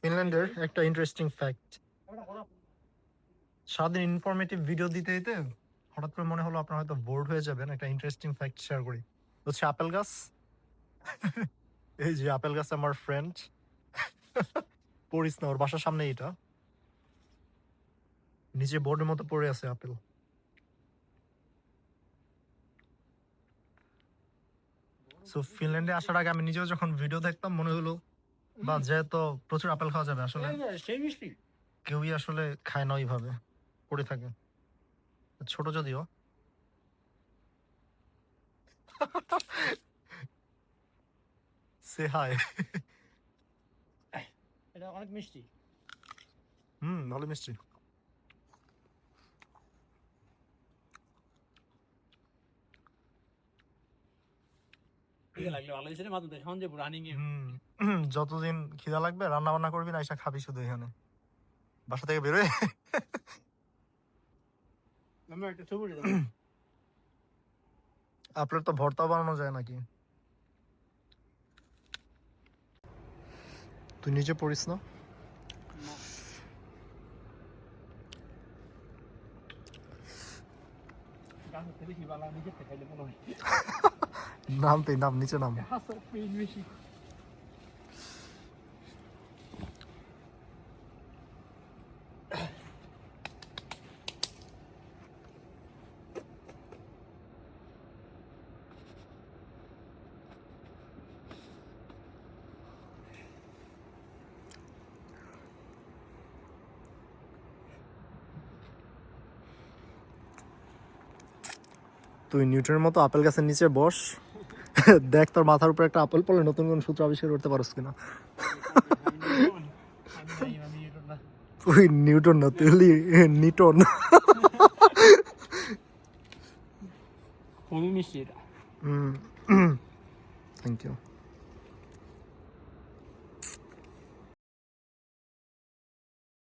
ফিনল্যান্ডের একটা interesting fact সারাদিন informative video দিতে দিতে হঠাৎ করে মনে হলো আপনার হয়তো বোর্ড হয়ে যাবেন, একটা ইন্টারেস্টিং ফ্যাক্ট শেয়ার করি। হচ্ছে আপেল গাছ। এই যে আপেল গাছ আমার ফ্রেন্ড পড়িস না, ওর বাসার সামনে এটা নিচে বোর্ডের মতো পড়ে আছে আপেল। সো ফিনল্যান্ডে আসার আগে আমি নিজেও যখন ভিডিও দেখতাম, মনে হলো বা যেহেতু প্রচুর আপেল খাওয়া যাবে আসলে সেই মিষ্টি। কেউই আসলে খায় না ওইভাবে পড়ে থাকে। ছোট যদিও। সে হাই এটা অনেক মিষ্টি। হুম ভালো মিষ্টি। যতদিন খিদা লাগবে রান্না বান্না করবি না এসে খাবি শুধু এখানে। বাসা থেকে বেরোয় আপনার তো ভর্তা বানানো যায় নাকি? তুই নিজে পড়িস না? নিজের মনে নাম নিচে নাম। তুই নিউটনের মতো আপেল গাছের নিচে বস। দেখ তোর মাথার উপর একটা আপেল পড়লে নতুন কোন সূত্র আবিষ্কার করতে পারস কিনা? তুই নিউটন না তুই নিউটন। খুবই মিষ্টি এটা। হুম থ্যাংক ইউ